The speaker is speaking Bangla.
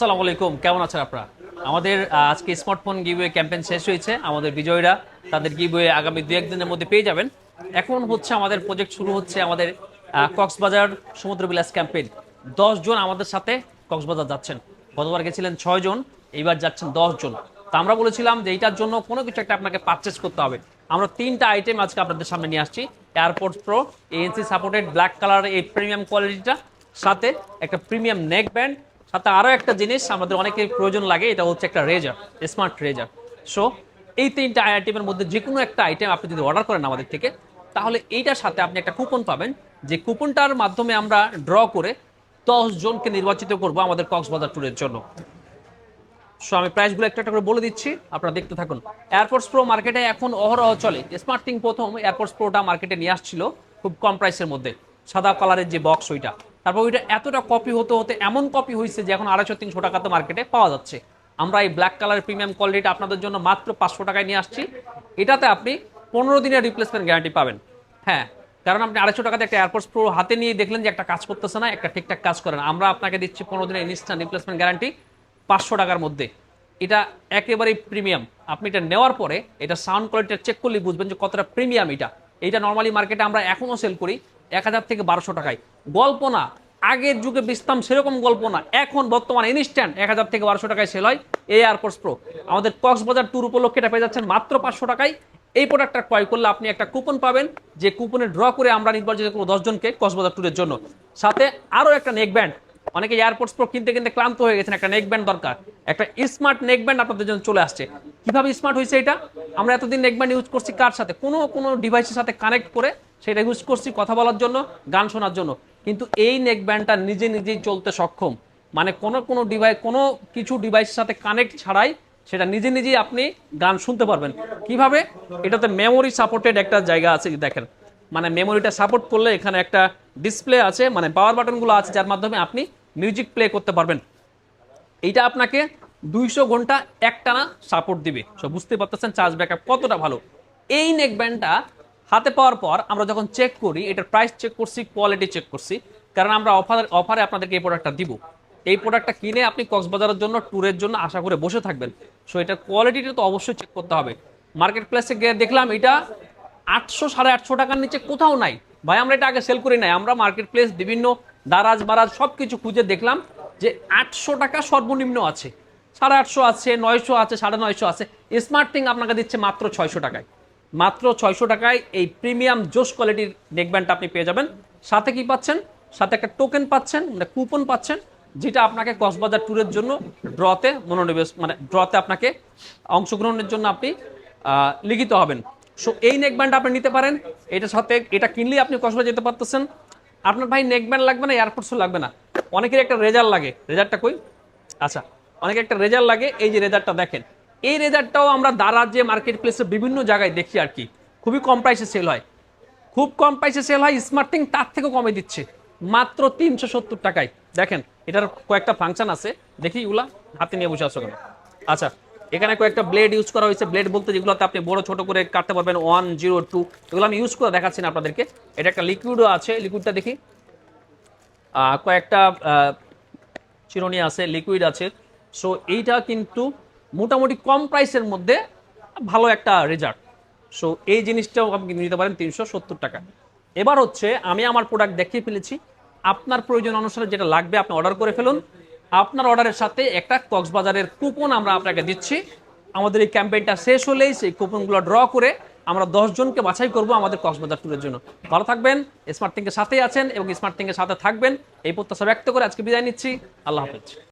আসসালামু আলাইকুম, কেমন আছেন আপনারা? আমাদের আজকে স্মার্টফোন গিভওয়ে ক্যাম্পেইন শেষ হয়েছে। আমাদের বিজয়ীরা তাদের গিভওয়ে আগামী দু একদিনের মধ্যে পেয়ে যাবেন। এখন হচ্ছে আমাদের প্রজেক্ট শুরু হচ্ছে আমাদের কক্সবাজার সমুদ্র বিলাস ক্যাম্পেইন। দশ জন আমাদের সাথে কক্সবাজার যাচ্ছেন। গতবার গেছিলেন ছয় জন, এইবার যাচ্ছেন দশ জন। তা আমরা বলেছিলাম যে এইটার জন্য কোনো কিছু একটা আপনাকে পারচেস করতে হবে। আমরা তিনটা আইটেম আজকে আপনাদের সামনে নিয়ে আসছি। Airport pro ANC supported black colour এই প্রিমিয়াম কোয়ালিটিটা সাথে একটা প্রিমিয়াম নেক ব্যান্ড সাথে আরও একটা জিনিস আমাদের অনেকের প্রয়োজন লাগে, এটা হচ্ছে একটা রেজার স্মার্ট রেজার সো এই তিনটা আইটেমের মধ্যে যে কোনো একটা আইটেম আপনি যদি অর্ডার করেন আমাদের থেকে, তাহলে এইটার সাথে আপনি একটা কুপন পাবেন। যে কুপনটার মাধ্যমে আমরা ড্র করে দশ জনকে নির্বাচিত করব আমাদের কক্সবাজার ট্যুরের জন্য। সো আমি প্রাইসগুলো একটা একটা করে বলে দিচ্ছি, আপনারা দেখতে থাকুন। এয়ারপোর্টস প্রো মার্কেটে এখন অহরহ চলে। স্মার্ট থিং প্রথম এয়ারপোর্টস প্রোটা মার্কেটে নিয়ে আসছিল খুব কম প্রাইসের মধ্যে। সাদা কালারের যে বক্স ওইটা। তারপর ওইটা এতটা কপি হতে হতে এমন কপি হয়েছে যে এখন আড়াইশো তিনশো টাকাতে মার্কেটে পাওয়া যাচ্ছে। আমরা এই ব্ল্যাক কালারের প্রিমিয়াম কোয়ালিটিটা আপনাদের জন্য মাত্র পাঁচশো টাকায় নিয়ে আসছি। এটাতে আপনি পনেরো দিনের রিপ্লেসমেন্ট গ্যারান্টি পাবেন। হ্যাঁ কারণ আপনি আড়াইশো টাকাতে একটা এয়ারপোর্টস প্রো হাতে নিয়ে দেখলেন যে একটা কাজ করতেছে না, একটা ঠিকঠাক কাজ করেন আমরা আপনাকে দিচ্ছি পনেরো দিনের ইনস্ট্যান্ট রিপ্লেসমেন্ট গ্যারান্টি পাঁচশো টাকার মধ্যে। এটা একেবারেই প্রিমিয়াম আপনি এটা নেওয়ার পরে এটা সাউন্ড কোয়ালিটিটা চেক করলে বুঝবেন যে কতটা প্রিমিয়াম এটা। এটা নর্মালি মার্কেটে আমরা এখনও সেল করি। এক হাজার থেকে বারোশো টাকায়। গল্প না। আগের যুগে বিস্তাম সেরকম গল্প না। এখন বর্তমানে ইনস্ট্যান্ট এক হাজার থেকে বারোশো টাকায় সেল হয় এই এয়ারপোর্টস প্রো আমাদের কক্সবাজার ট্যুর উপলক্ষে এটা পেয়ে যাচ্ছেন মাত্র পাঁচশো টাকায়। এই প্রোডাক্টটা ক্রয় করলে আপনি একটা কুপন পাবেন, যে কুপনে ড্র করে আমরা নির্বাচিত করব দশজনকে কক্সবাজার ট্যুরের জন্য। সাথে আরও একটা নেক ব্যান্ড অনেকে এয়ারপোর্টস প্রো কিনতে কিনতে ক্লান্ত হয়ে গেছেন, একটা নেক ব্যান্ড দরকার। একটা স্মার্ট নেক ব্যান্ড আপনাদের জন্য চলে আসছে। কীভাবে স্মার্ট হয়েছে এটা? আমরা এতদিন নেক ব্যান্ড ইউজ করছি কার সাথে? কোনো কোনো ডিভাইসের সাথে কানেক্ট করে সেটা ইউজ করছি কথা বলার জন্য, গান শোনার জন্য। কিন্তু এই নেক ব্যান্ডটা নিজে নিজেই চলতে সক্ষম। মানে কোনো কোনো ডিভাইস কোনো কিছু ডিভাইসের সাথে কানেক্ট ছাড়াই সেটা নিজে নিজেই আপনি গান শুনতে পারবেন। কীভাবে? এটাতে মেমোরি সাপোর্টেড একটা জায়গা আছে দেখেন। মানে মেমোরিটা সাপোর্ট করলে এখানে একটা ডিসপ্লে আছে মানে পাওয়ার বাটনগুলো আছে, যার মাধ্যমে আপনি মিউজিক প্লে করতে পারবেন। এইটা আপনাকে দুইশো ঘণ্টা একটানা সাপোর্ট দিবে। সো বুঝতে পারতেছেন চার্জ ব্যাকআপ কতটা ভালো। এই নেক ব্যান্ডটা হাতে পাওয়ার পর আমরা যখন চেক করি, এটার প্রাইস চেক করছি কোয়ালিটি চেক করছি, কারণ আমরা অফার অফারে আপনাদেরকে এই প্রোডাক্টটা দিব। এই প্রোডাক্টটা কিনে আপনি কক্সবাজারের জন্য ট্যুরের জন্য আশা করে বসে থাকবেন। সো এটার কোয়ালিটিটা তো অবশ্যই চেক করতে হবে। মার্কেট প্লেসে গিয়ে দেখলাম, এটা আটশো, সাড়ে আটশো টাকার নিচে কোথাও নাই। ভাই, আমরা এটা আগে সেল করি নাই। আমরা মার্কেট প্লেস বিভিন্ন দারাজ, বারাজ সব কিছু খুঁজে দেখলাম যে আটশো টাকা সর্বনিম্ন আছে। সাড়ে আটশো আছে, নয়শো আছে, সাড়ে নয়শো আছে। স্মার্ট থিং আপনাকে দিচ্ছে মাত্র ছয়শো টাকায়। মাত্র ছয়শো টাকায় এই প্রিমিয়াম জোস কোয়ালিটির নেকব্যান্ডটা আপনি পেয়ে যাবেন। সাথে কি পাচ্ছেন? সাথে একটা টোকেন পাচ্ছেন মানে কুপন পাচ্ছেন, যেটা আপনাকে কক্সবাজার ট্যুরের জন্য ড্রতে মনোনিবেশ মানে ড্রতে আপনাকে অংশগ্রহণের জন্য আপনি লিখিত হবেন। সো এই নেকব্যান্ড আপনি নিতে পারেন। এটার সাথে এটা কিনলেই আপনি কক্সবাজার যেতে পারতেছেন। আপনার ভাই নেকব্যান্ড লাগবে না এয়ারপোর্টসও লাগবে না। অনেকের একটা রেজাল্ট লাগে। রেজাল্টটা কই? আচ্ছা অনেকে একটা রেজাল্ট লাগে, এই যে রেজাল্টটা দেখেন। এই রেজাল্টটাও আমরা দারাজ যে মার্কেট প্লেসে বিভিন্ন জায়গায় দেখি আর কি। খুবই কম প্রাইসে সেল হয়। খুব কম প্রাইসে সেল হয় স্মার্টিং তার থেকেও কমে দিচ্ছে। মাত্র তিনশো সত্তর টাকায়। দেখেন, এটার কয়েকটা ফাংশন আছে। দেখি এগুলা, হাতে নিয়ে বসে আসো কেন? আচ্ছা এখানে কয়েকটা ব্লেড ইউজ করা হয়েছে। ব্লেড বলতে যেগুলোতে আপনি বড় ছোট করে কাটতে পারবেন ওয়ান জিরো টু এগুলো আমি ইউজ করে দেখাচ্ছি না আপনাদেরকে। এটা একটা লিকুইডও আছে লিকুইডটা দেখি। কয়েকটা চিরুনি আছে লিকুইড আছে। সো এইটা কিন্তু মোটামুটি কম প্রাইসের মধ্যে ভালো একটা রেজাল্ট সো এই জিনিসটাও আপনি নিতে পারেন তিনশো সত্তর টাকা। এবার হচ্ছে, আমি আমার প্রোডাক্ট দেখিয়ে ফেলেছি। আপনার প্রয়োজন অনুসারে যেটা লাগবে, আপনি অর্ডার করে ফেলুন। আপনার অর্ডারের সাথে একটা কক্সবাজারের কুপন আমরা আপনাকে দিচ্ছি। আমাদের এই ক্যাম্পেইনটা শেষ হলেই সেই কুপনগুলো ড্র করে আমরা জনকে বাছাই করব আমাদের কক্সবাজার ট্যুরের জন্য। ভালো থাকবেন স্মার্ট থিঙ্কের সাথেই আছেন এবং স্মার্ট থিংকের সাথে থাকবেন। এই প্রত্যাশা ব্যক্ত করে আজকে বিদায় নিচ্ছি। আল্লাহ হাফেজ।